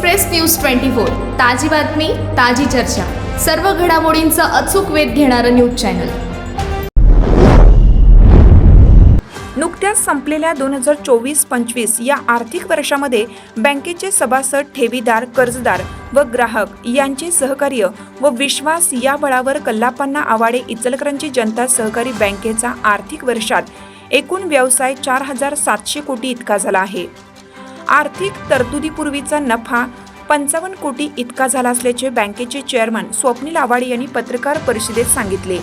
Express news twenty four. ताजी बातमी ताजी चर्चा. सर्व घडामोडींचा अचूक वेध घेणारं न्यूज चॅनल. नुकत्याच संपलेल्या दोन हजार चोवीस पंचवीस या आर्थिक वर्षामध्ये बँकेचे सभासद ठेवीदार कर्जदार व ग्राहक यांचे सहकार्य व विश्वास या बळावर कल्लापांना आवाडे इचलकरंजी जनता सहकारी बँकेचा आर्थिक वर्षात एकूण व्यवसाय चार हजार सातशे कोटी इतका झाला आहे. आर्थिक तरतुदीपूर्वीचा नफा पंचावन्न कोटी इतका झाला असल्याचे बँकेचे चेअरमन स्वप्नील आवाडे यांनी पत्रकार परिषदेत सांगितले.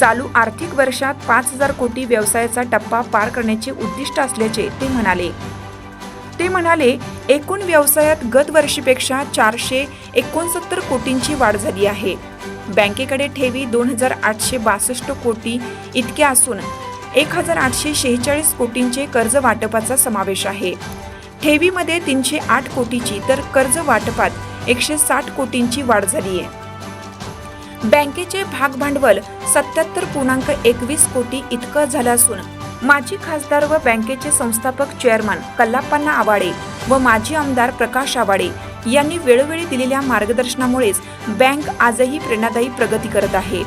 चालू आर्थिक वर्षात पाच हजार कोटी व्यवसायाचा टप्पा पार करण्याचे उद्दिष्ट असल्याचे ते म्हणाले. ते म्हणाले एकूण व्यवसायात गत वर्षीपेक्षा चारशे एकोणसत्तर कोटींची वाढ झाली आहे. बँकेकडे ठेवी दोन हजार आठशे बासष्ट कोटी इतक्या असून एक हजार आठशे शेहेचाळीस कोटींचे कर्ज वाटपाचा समावेश आहे. ठेवीमध्ये तीनशे आठ कोटीची तर कर्ज वाटपात एकशे साठ कोटींची वाढ झाली आहे. बँकेचे भागभांडवल सत्याहत्तर पूर्णांक एकवीस कोटी इतकं झालं असून माजी खासदार व बँकेचे संस्थापक चेअरमन कल्लाप्पांना आवाडे व माजी आमदार प्रकाश आवाडे यांनी वेळोवेळी दिलेल्या मार्गदर्शनामुळेच बँक आजही प्रेरणादायी प्रगती करत आहे.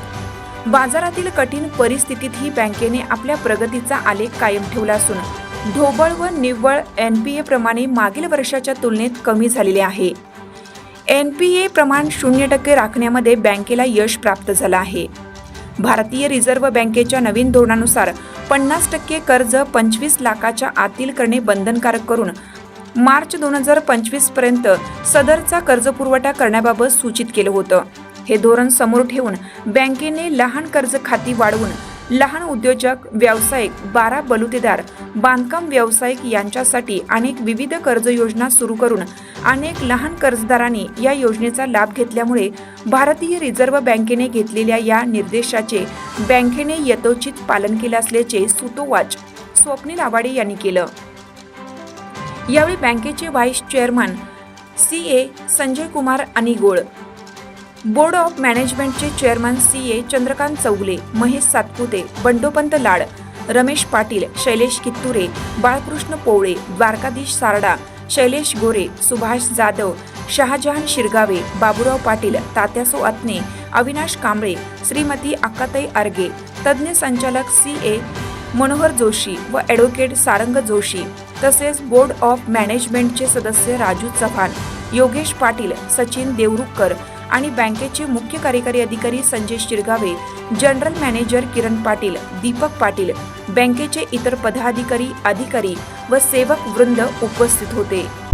बाजारातील कठीण परिस्थितीतही बँकेने आपल्या प्रगतीचा आलेख कायम ठेवला असून ढोबळ व निव्वळ एन पी प्रमाणे मागील वर्षाच्या तुलनेत कमी झालेले आहे. एन पी प्रमाण शून्य टक्के राखण्यामध्ये बँकेला यश प्राप्त झालं आहे. भारतीय रिझर्व्ह बँकेच्या नवीन धोरणानुसार पन्नास टक्के कर्ज पंचवीस लाखाच्या आतील करणे बंधनकारक करून मार्च दोन हजार पंचवीसपर्यंत सदरचा कर्जपुरवठा करण्याबाबत सूचित केलं होतं. हे धोरण समोर ठेवून बँकेने लहान कर्ज खाती वाढवून लहान उद्योजक व्यावसायिक बारा बलुतेदार बांधकाम व्यावसायिक यांच्यासाठी अनेक विविध कर्ज योजना सुरू करून अनेक लहान कर्जदारांनी या योजनेचा लाभ घेतल्यामुळे भारतीय रिझर्व्ह बँकेने घेतलेल्या या निर्देशाचे बँकेने यथोचित पालन केलं असल्याचे सुतोवाच स्वप्नील आवाडे यांनी केलं. यावेळी बँकेचे vice chairman C A Sanjay Kumar Anigol board of मॅनेजमेंटचे chairman C A Chandrakant Chougale Mahesh Satpute Bandopant Lad Ramesh Patil Shailesh Kitture Balkrishna Powale Dwarkadhish Sarda Shailesh Gore Subhash Jadhav Shahjahan Shirgave Baburao Patil Tatyaso Atne Avinash Kamble Shrimati Akkatai Arge तज्ज्ञ संचालक C ए मनोहर जोशी व advocate Sarang Joshi तसेच board of मॅनेजमेंटचे सदस्य राजू चव्हाण योगेश पाटील सचिन देवरुखकर आणि बँकेचे मुख्य कार्यकारी अधिकारी संजय शिरगावे जनरल मॅनेजर किरण पाटील दीपक पाटील बँकेचे इतर पदाधिकारी अधिकारी व सेवक वृंद उपस्थित होते.